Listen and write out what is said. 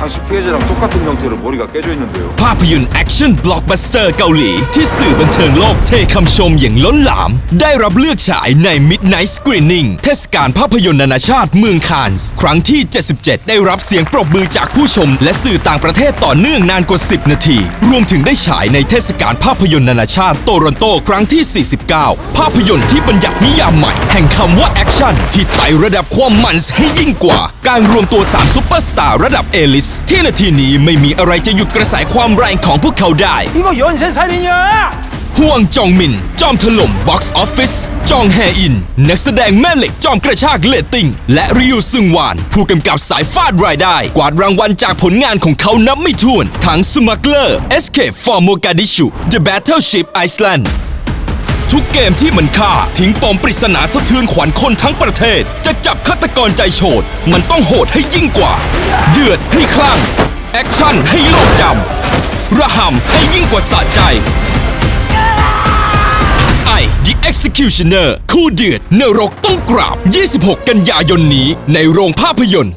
당시 피해자랑 똑같은 형태로 머리가 깨져 있는데요. ภาพยนตร์แอคชั่นบล็อกบัสเตอร์เกาหลี ที่สื่อบันเทิงโลกเทคำชมอย่างล้นหลาม ได้รับเลือกฉายใน Midnight Screening เทศกาลภาพยนตร์นานาชาติเมืองคานส์ครั้งที่ 77 ได้รับเสียงปรบมือจากผู้ชม และสื่อต่างประเทศต่อเนื่องนานกว่า 10 นาที รวมถึงได้ฉายในเทศกาลภาพยนตร์นานาชาติโตรอนโตครั้งที่ 49 ภาพยนตร์ที่บัญญัตินิยามใหม่ แห่งคำว่าแอคชั่นที่ไต่ระดับความมันให้ยิ่งกว่า การรวมตัว3ซุปเปอร์สตาร์ระดับเอลิส ที่นาทีนี้ไม่มีอะไรจะหยุดกระแสความแรงของพวกเขาได้ 이거 연쇄살인이야! ห่วงจองมิน จอมถล่มบ็อกซ์ออฟฟิศจองแฮอิน นักแสดงแม่เหล็กจอมกระชากเลตติ้ง และริวซึงวาน ผู้กำกับสายฟาดรายได้ กวาดรางวัลจากผลงานของเขานับไม่ถ้วน ทั้ง Smuggler Escape from Mogadishu The Battleship Iceland ทุกเกมที่มันฆ่า ทิ้งปมปริศนาสะเทือนขวัญคนทั้งประเทศ จะจับฆาตกรใจโฉด มันต้องโหดให้ยิ่งกว่า เดือดให้คลั่ง แอคชั่นให้โลกจำ ระห่ำให้ยิ่งกว่าสะใจ ไอ The Executioner คู่เดือดนรกต้องกราบ 26 กันยายนนี้ในโรงภาพยนตร์